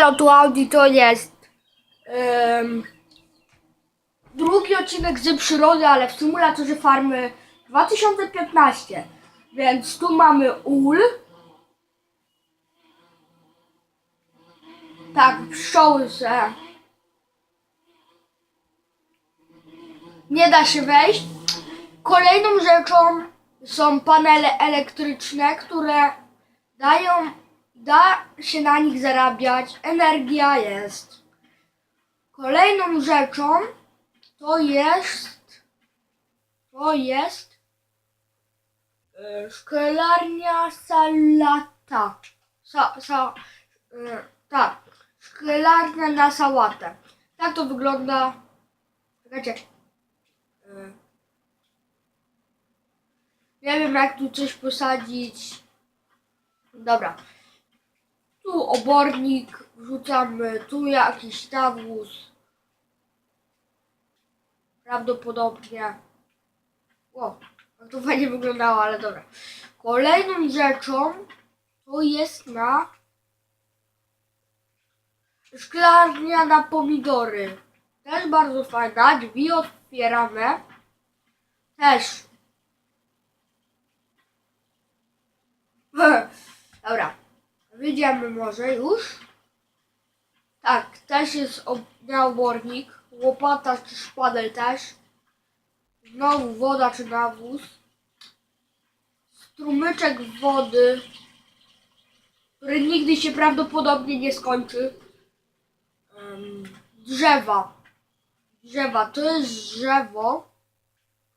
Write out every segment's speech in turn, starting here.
Elo, tu Audi to jest em, drugi odcinek z przyrody, ale w symulatorze farmy 2015. Więc tu mamy ul. Tak, pszczoły se. Nie da się wejść. Kolejną rzeczą są panele elektryczne, które dają, da się na nich zarabiać. Energia jest. Kolejną rzeczą to jest, to jest e, szklarnia salata. Sa, sa, e, tak, szklarnia na sałatę. Tak to wygląda. Czekajcie. E, Nie wiem jak tu coś posadzić. Dobra. Tu obornik wrzucamy, tu jakiś nawóz. Prawdopodobnie. O, jak to fajnie wyglądało, ale dobra. Kolejną rzeczą to jest na szklarnia na pomidory. Też bardzo fajna. Drzwi otwieramy. Też. Dobra. Wyjdziemy może już. Tak, też jest obornik. Łopata czy szpadel też. Znowu woda czy nawóz. Strumyczek wody, który nigdy się prawdopodobnie nie skończy. Drzewa. Drzewa, to jest drzewo.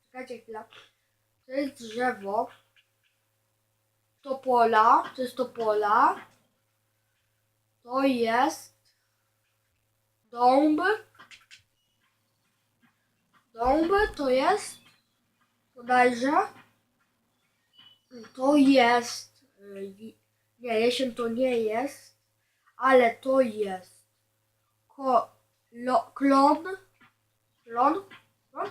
Czekajcie chwilę. To jest drzewo. Topola, to jest topola. To jest dąb. Dąb to jest bodajże. To jest. y, Nie, jesień to nie jest, ale to jest. Ko, lo, klon. Klon? Klon?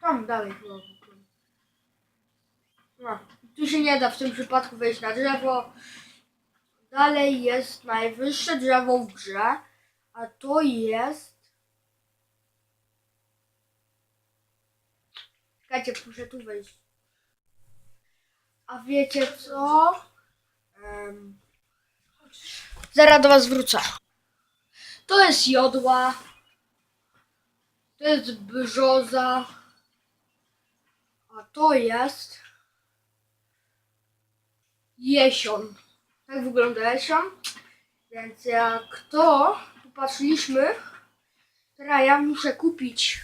Tam dalej klon. klon. No, tu się nie da w tym przypadku wejść na drzewo. Dalej jest najwyższe drzewo w grze, a to jest. Czekajcie, muszę tu wejść. A wiecie co? Em, zaraz do was wrócę. To jest jodła. To jest brzoza. A to jest jesion. Tak wygląda jesion. Więc jak to popatrzyliśmy, teraz ja muszę kupić.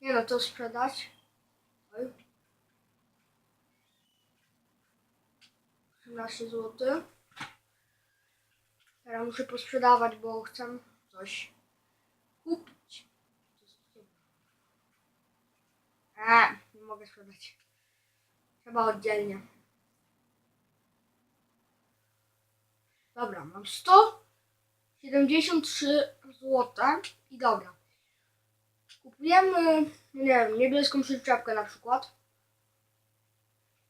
Nie no, to sprzedać. Oj. 13 zł. Teraz muszę posprzedawać, bo chcę coś kupić. Eee, nie mogę sprzedać. Trzeba oddzielnie. Dobra, mam 173 zł i dobra. Kupujemy, nie wiem, niebieską przyczepkę na przykład.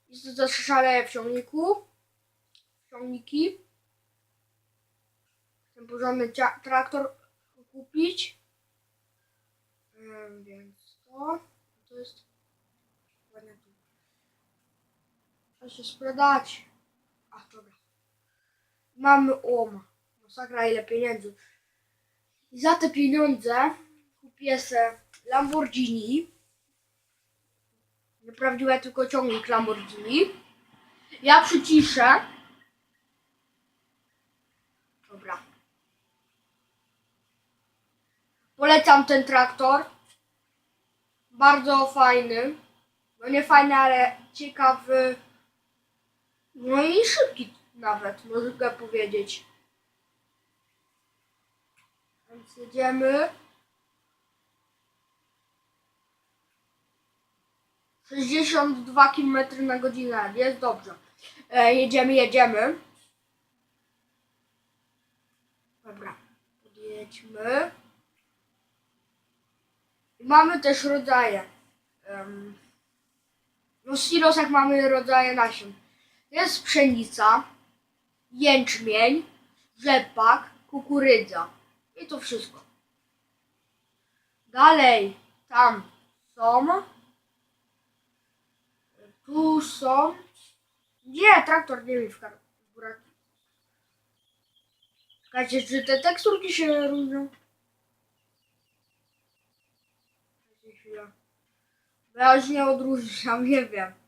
Jest to zaszalej w ciągniku. Ciągniki. Chcę porządny traktor kupić. Ym, więc to, to jest ładnie tu. Trzeba się sprzedać. Mamy oma. Masakra ile pieniędzy. I za te pieniądze kupię se Lamborghini. Nieprawdziwe tylko ciągnik Lamborghini. Ja przyciszę. Dobra. Polecam ten traktor. Bardzo fajny. No nie fajny, ale ciekawy. No i szybki nawet, mogę powiedzieć. Więc jedziemy. 62 km na godzinę, jest dobrze. E, jedziemy, jedziemy. Dobra, podjedźmy. I mamy też rodzaje. Um, no w silosach mamy rodzaje nasion. Jest pszenica, jęczmień, rzepak, kukurydza. I to wszystko. Dalej, tam są. Tu są. Nie, traktor nie mi w buraki. Czekajcie, czy te teksturki się różnią? Nie odróżniam, nie wiem.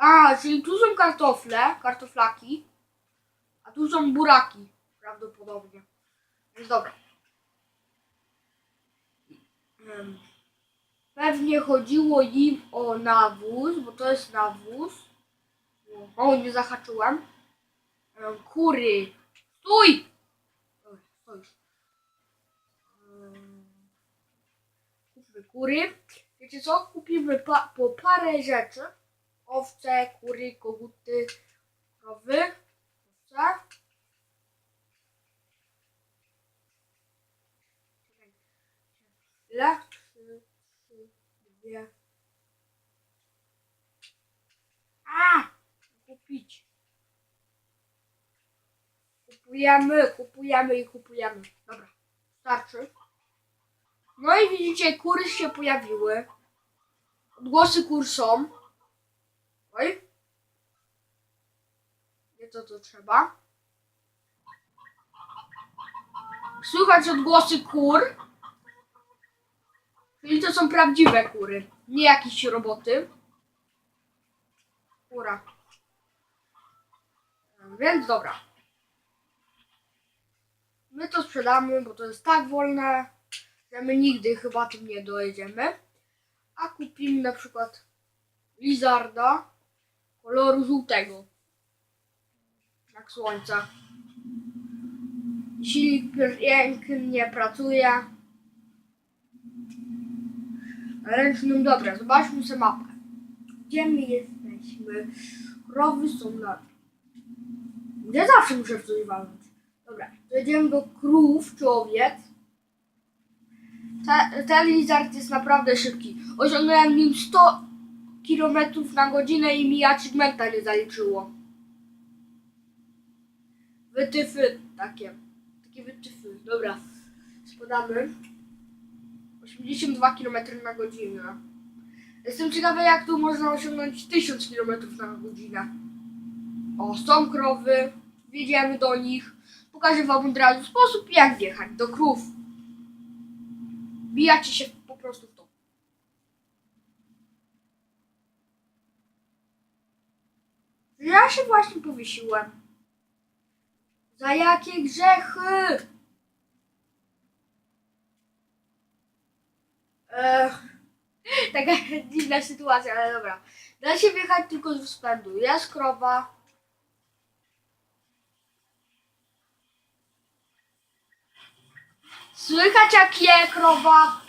A, czyli tu są kartofle, kartoflaki, a tu są buraki, prawdopodobnie. Więc dobra. Em, Pewnie chodziło im o nawóz, bo to jest nawóz. O, nie zahaczyłem. Em, Kury. Stój! Dobra, stoisz. Em, Kupmy kury. Wiecie co? Kupimy pa- po parę rzeczy. Owce, kury, koguty, krowy. Czekaj. Ile? Trzy, trzy, dwie. A! Kupić. Kupujemy, kupujemy i kupujemy. Dobra, starczy. No i widzicie, kury się pojawiły. Odgłosy kur są. Oj. Nie to, co trzeba. Słychać odgłosy kur. Czyli to są prawdziwe kury. Nie jakieś roboty. Kura. Więc dobra. My to sprzedamy, bo to jest tak wolne, że my nigdy chyba tym nie dojedziemy. A kupimy na przykład lizarda koloru żółtego. Jak słońce. Silnik pięknie pracuje. Ręcznym dobra, zobaczmy sobie mapę. Gdzie my jesteśmy? Krowy są na... Zawsze muszę w coś walnąć? Dobra, to jedziemy do krów czy owiec. Te, ten lizard jest naprawdę szybki. Osiągnąłem nim 100 km na godzinę i mi achievementa nie zaliczyło. Wytyfy takie. Takie wytyfy. Dobra. Spadamy. 82 km na godzinę. Jestem ciekawy jak tu można osiągnąć 1000 km na godzinę. O, są krowy. Wjedziemy do nich. Pokażę wam od razu sposób jak wjechać do krów. Bijacie się w to. Ja się właśnie powiesiłem. Za jakie grzechy? Ech, taka dziwna sytuacja, ale dobra. Da się wjechać tylko z wspędu. Jest krowa. Słychać jak je krowa.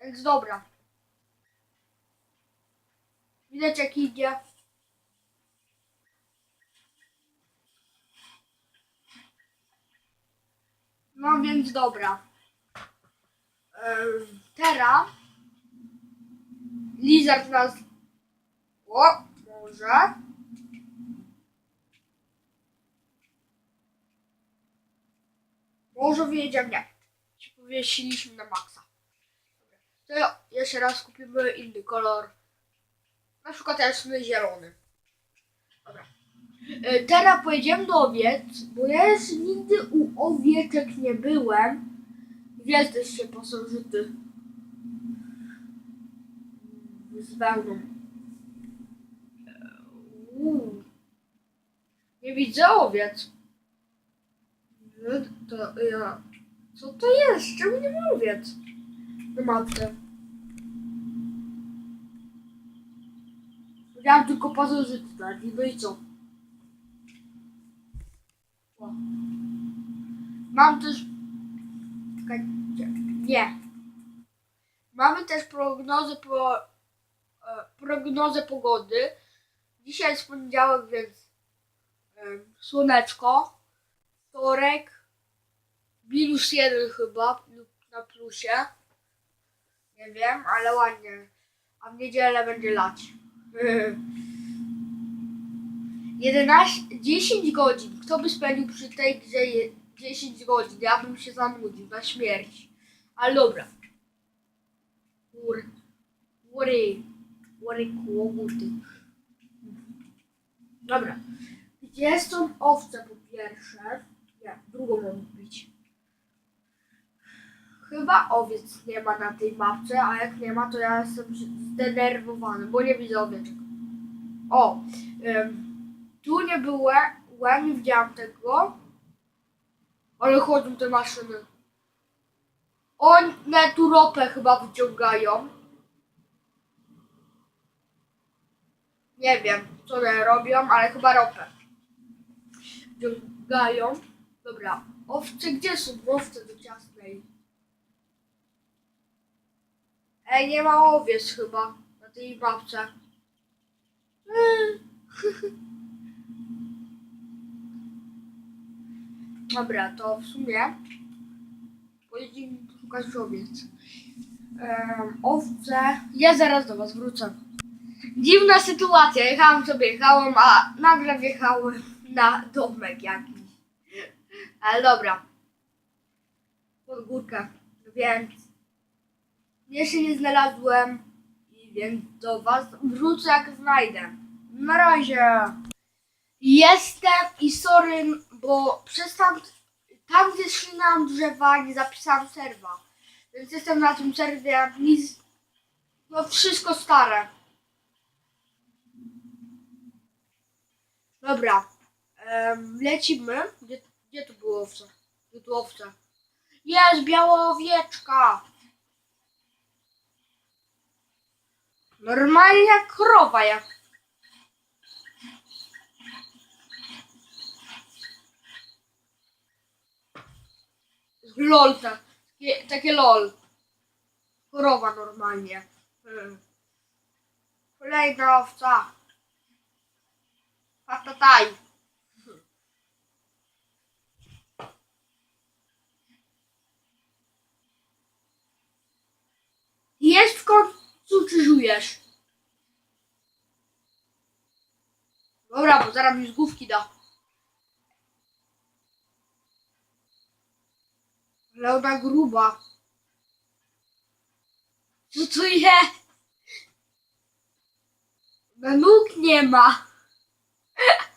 Więc dobra. Widać jak idzie. No więc dobra. Em, Teraz Lizard nas. O, może. Może wyjedziemy. Nie. Powiesiliśmy na maksa. To jeszcze raz kupimy inny kolor. Na przykład jasny zielony. Dobra. E, Teraz pojedziemy do owiec, bo ja jeszcze nigdy u owieczek nie byłem. Wiesz też się pasożyty z wełną. Uuu. Nie widzę owiec. No, To ja... Co to jest? Czemu nie ma owiec? Na matce. Widziałam tylko pasożyty, tak? No i co? O. Mam też... Czekajcie. Nie. Mamy też prognozę po... e, prognozę pogody. Dzisiaj jest poniedziałek, więc e, słoneczko. Wtorek minus jeden chyba lub na plusie. Nie wiem, ale ładnie. A w niedzielę będzie lać. 11, 10 godzin. Kto by spędził przy tej grze je- 10 godzin? Ja bym się zanudził na śmierć. Ale dobra. Kur. Kury. Kury kłobuty. Dobra. Gdzie są owce po pierwsze? Nie, drugą mam bić. Chyba owiec nie ma na tej mapce, a jak nie ma, to ja jestem zdenerwowany, bo nie widzę owieczek. O, ym, tu nie byłem, nie widziałam tego, ale chodzą te maszyny. One tu ropę chyba wyciągają. Nie wiem, co one robią, ale chyba ropę. Wyciągają. Dobra, owce, gdzie są owce do ciasnej? Ej, nie ma owiec chyba na tej. Eee. Dobra, to w sumie pojedziemy szukać owiec. Um, owce. Ja zaraz do was wrócę. Dziwna sytuacja. Jechałam sobie, jechałam, a nagle wjechałem na domek jakiś. Ale dobra. Pod górkę. Więc jeszcze nie znalazłem i więc do was wrócę jak znajdę. Na razie. Jestem i sorry, bo przez tam, tam gdzie trzymałam drzewa nie zapisałam serwa. Więc jestem na tym serwie nic, no wszystko stare. Dobra, em, lecimy. Gdzie, gdzie tu było owce? Gdzie tu owce? Jest biała owieczka. Normalnie krowa, jak lol, ta, takie, takie lol. Krowa normalnie. Hmm. Kolejna owca. Patataj. Jest w żujesz? Dobra, bo zaraz mi z główki da. Ale ona gruba. Co to jest? Na nóg nie ma.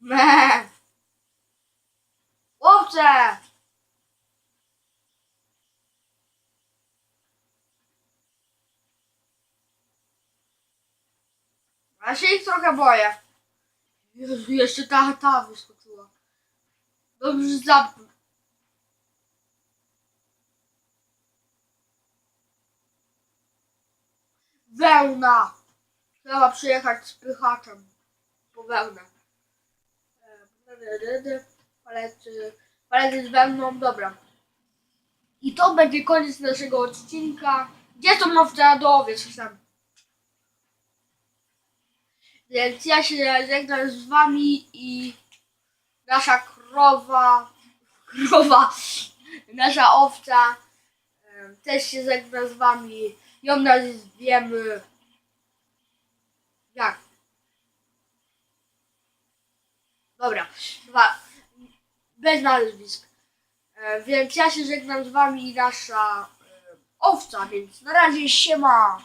Me. Owce! Ja się ich trochę boję. Jezu, jeszcze ta ta wyskoczyła. Dobrze, że zamknę. Wełna! Trzeba przyjechać z pychaczem po wełnę. Palety, palety z wełną, dobra. I to będzie koniec naszego odcinka. Gdzie są do owiec chcę? Więc ja się żegnam z wami i nasza krowa, krowa, nasza owca też się żegna z wami. Ją nazwiemy jak? Dobra, dwa, bez nazwisk. Więc ja się żegnam z wami i nasza owca, więc na razie siema.